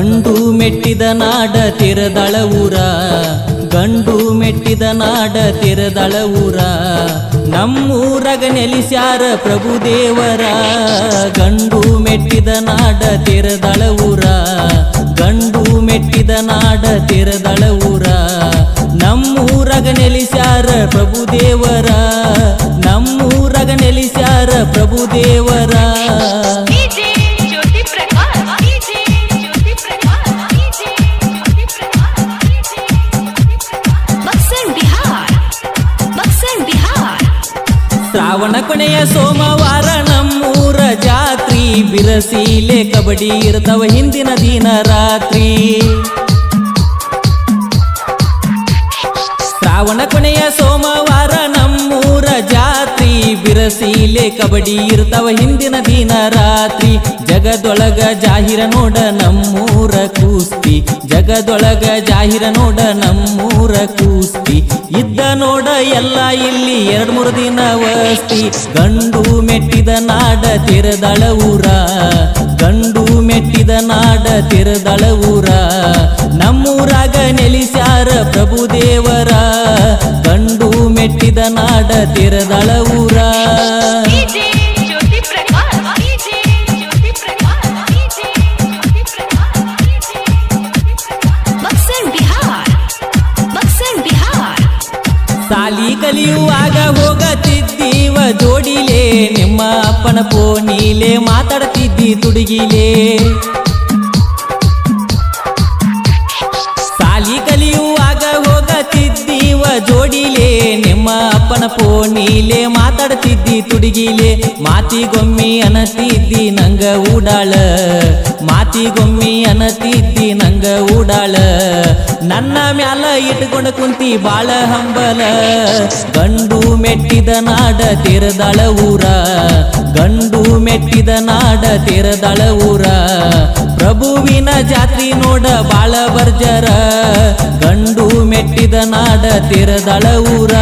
ಮೆಟ್ಟಿದ ನಾಡ ತಿರದಳ ಊರ. ಗಂಡು ಮೆಟ್ಟಿದ ನಾಡ ತಿರದಳ ಊರ. ನಮ್ಮೂರಗ ನೆಲಿಸ್ಯಾರ ಪ್ರಭು ದೇವರ. ಗಂಡು ಮೆಟ್ಟಿದ ನಾಡ ತಿರದಳ ಊರ. ಗಂಡು ಮೆಟ್ಟಿದ ನಾಡ ತಿರದಳ ಊರ. ನಮ್ಮೂರಗ ನೆಲಿಸ್ಯಾರ ಪ್ರಭು ದೇವರ. ನಮ್ಮೂರಗ ನೆಲಿಸ್ಯಾರ ಪ್ರಭು ದೇವರ. ಶ್ರಾವಣ ಕೊನೆಯ ಸೋಮವಾರ ನಮ್ಮೂರ ಜಾತ್ರಿ. ಬಿರಸೀಲೆ ಕಬಡ್ಡಿ ಇರ್ತವ ಹಿಂದಿನ ದಿನ ರಾತ್ರಿ. ಶ್ರಾವಣ ಕೊನೆಯ ಜಾತ್ರಿ ಬಿರಸೀಲೆ ಕಬಡ್ಡಿ ಇರ್ತಾವ ಹಿಂದಿನ ದಿನ ರಾತ್ರಿ. ಜಗದೊಳಗ ಜಾಹಿರ ನೋಡ ನಮ್ಮೂರ ಕೂಸ್ತಿ. ಜಗದೊಳಗ ಜಾಹಿರ ನೋಡ ನಮ್ಮೂರ ಕೂಸ್ತಿ. ಇದ್ದ ನೋಡ ಎಲ್ಲ ಇಲ್ಲಿ ಎರಡು ಮೂರು ದಿನ ವಸ್ತಿ. ಗಂಡು ಮೆಟ್ಟಿದ ನಾಡ ತೆರೆದಳ ಊರ. ಗಂಡು ಮೆಟ್ಟಿದ ನಾಡ ತೆರೆದಳ ಊರ. ನಮ್ಮೂರಾಗ ನೆಲಿಸ್ಯಾರ ಪ್ರಭು ದೇವರ ಗಂಡು ಮೆಟ್ಟಿದ ನಾಡ ತೆರೆದಳ ಊರ. ಸಾಲಿ ಕಲಿಯುವಾಗ ಹೋಗತಿದ್ದೀವ ಜೋಡಿಲೆ. ನಿಮ್ಮ ಅಪ್ಪನ ಪೋನಿಲೆ ಮಾತಾಡ್ತಿದ್ದಿ ತುಡುಗಿಲೆ. ಸಾಲಿ ಕಲಿಯುವಾಗ ಹೋಗತಿದ್ದೀವ ಜೋಡಿಲೆ. ನಿಮ್ಮ ಅಪ್ಪನ ಪೋನಿಲೆ ಮಾತಾಡ್ತಿದ್ದಿ ತುಡುಗಿಲೆ, ಮಾತಿಗೊಮ್ಮಿ ಅನತಿದ್ದಿ ನಂಗ ಊಡಾಳ. ಮಾತಿಗೊಮ್ಮಿ ಅನತಿದ್ದಿ ನಂಗ ಊಡಾಳ. ನನ್ನ ಮ್ಯಾಲ ಇಟ್ಕೊಂಡು ಕುಂತಿ ಬಾಳ ಹಂಬಲ. ಗಂಡು ಮೆಟ್ಟಿದ ನಾಡ ತಿರದಳ ಊರ. ಗಂಡು ಮೆಟ್ಟಿದ ನಾಡ ತಿರದಳ ಊರ. ಪ್ರಭುವಿನ ಜಾತ್ರಿ ನೋಡ ಬಾಳ ಬರ್ಜರ ಗಂಡು ಮೆಟ್ಟಿದ ನಾಡ ತಿರದಳ ಊರ.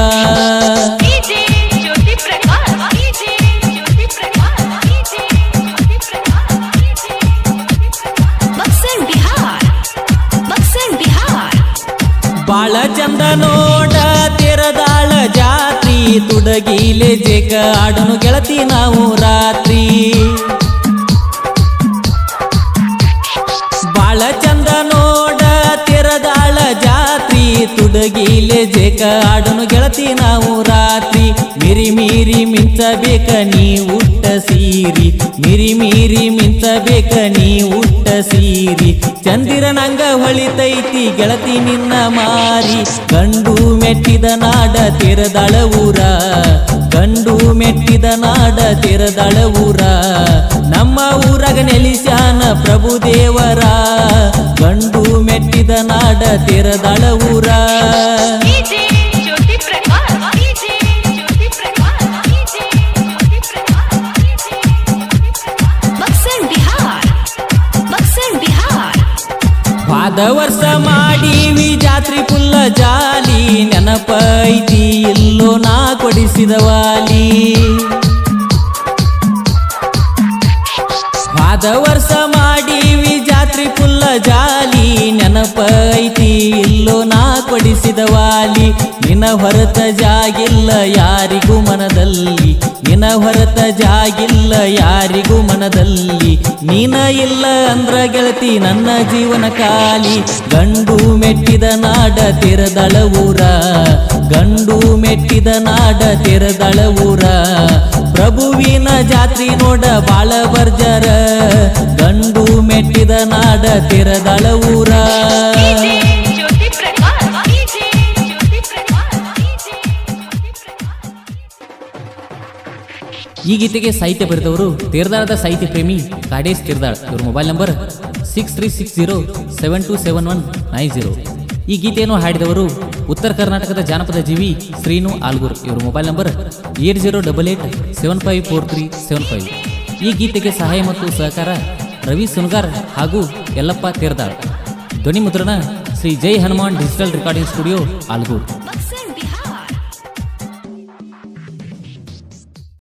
ಬಾಳ ಚಂದ ನೋಡ, ತಿರದಾಳ ಜಾತ್ರಿ. ತುಡಗಿಲೆ ಜೇಕ ಆಡನು ಗೆಳತಿ ನಾವು ರಾತ್ರಿ. ಬಾಳ ಚಂದ ನೋಡ, ತಿರದಾಳ ಜಾತ್ರಿ. ತುಡಗಿಲೆ ಜೇಕ ಆಡನು ಗೆಳತಿ ನಾವು ರಾತ್ರಿ. ಮಿರಿ ಮೀರಿ ಮಿಂಚಬೇಕ ನೀವು ಸೀರಿ ಮಿರಿ, ಮೀರಿ ಮಿಂತಬೇಕ ನೀ ಉಟ್ಟ ಸೀರಿ. ಚಂದಿರ ನಂಗ ಹೊಳಿತೈತಿ, ಗೆಳತಿ ನಿನ್ನ ಮಾರಿ. ಕಂಡು ಮೆಟ್ಟಿದ ನಾಡ ತಿರದಳ ಊರ. ಗಂಡು ಮೆಟ್ಟಿದ ನಾಡ ತಿರದಳ ನಮ್ಮ ಊರಾಗ ನೆಲಿಸ್ಯಾನ ಪ್ರಭು ದೇವರ. ಕಂಡು ಮೆಟ್ಟಿದ ನಾಡ ತಿರದಳ ವಾದ ವರ್ಷ ಮಾಡೀವಿ ಜಾತ್ರಿ ಪುಲ್ಲ ಜಾಲಿ. ನೆನಪೈತಿ, ಇಲ್ಲೋ ನಾ ಕೊಡಿಸಿದ ವಾಲಿ. ಆದ ವರ್ಷ ಮಾಡೀವಿ ಜಾತ್ರಿ ಪುಲ್ಲ ಜಾಲಿ. ನೆನಪೈತಿ, ಇಲ್ಲೋ ನಾ ಕೊಡಿಸಿದ ವಾಲಿ ನಿನ ಹೊರತ ಜಾಗಿಲ್ಲ ಯಾರಿಗೂ ಮನದಲ್ಲಿ. ನಿನ ಹೊರತ ಜಾಗಿಲ್ಲ ಯಾರಿಗೂ ಮನದಲ್ಲಿ. ನೀನ ಇಲ್ಲ ಅಂದ್ರ ಗೆಳತಿ, ನನ್ನ ಜೀವನ ಕಾಲಿ ಗಂಡು ಮೆಟ್ಟಿದ ನಾಡ ತೆರೆದಳ ಊರ. ಗಂಡು ಮೆಟ್ಟಿದ ನಾಡ ತೆರೆದಳ ಊರ. ಪ್ರಭುವಿನ ಜಾತ್ರಿ ನೋಡ ಬಾಳ ಬರ್ಜರ ಗಂಡು ಮೆಟ್ಟಿದ ನಾಡ ತೆರೆದಳ ಊರ. ಈ ಗೀತೆಗೆ ಸಾಹಿತ್ಯ ಬರೆದವರು ತೀರ್ದಾಳದ ಸಾಹಿತ್ಯ ಪ್ರೇಮಿ ಕಾಡೇಶ್ ತೀರ್ದಾಳ್. ಇವರ mobile number six three six zero seven two seven one nine zero ಈ ಗೀತೆಯನ್ನು ಹಾಡಿದವರು ಉತ್ತರ ಕರ್ನಾಟಕದ ಜಾನಪದ ಜೀವಿ ಶ್ರೀನು ಆಲ್ಗೂರ್. ಇವರ mobile number eight zero double eight seven five four three seven five ಈ ಗೀತೆಗೆ ಸಹಾಯ ಮತ್ತು ಸಹಕಾರ ರವಿ ಸುನ್ಗಾರ್ ಹಾಗೂ ಯಲ್ಲಪ್ಪ ತೀರ್ದಾಳ್. ಧ್ವನಿ ಮುದ್ರಣ Shri Jai Hanuman digital recording studio Algur.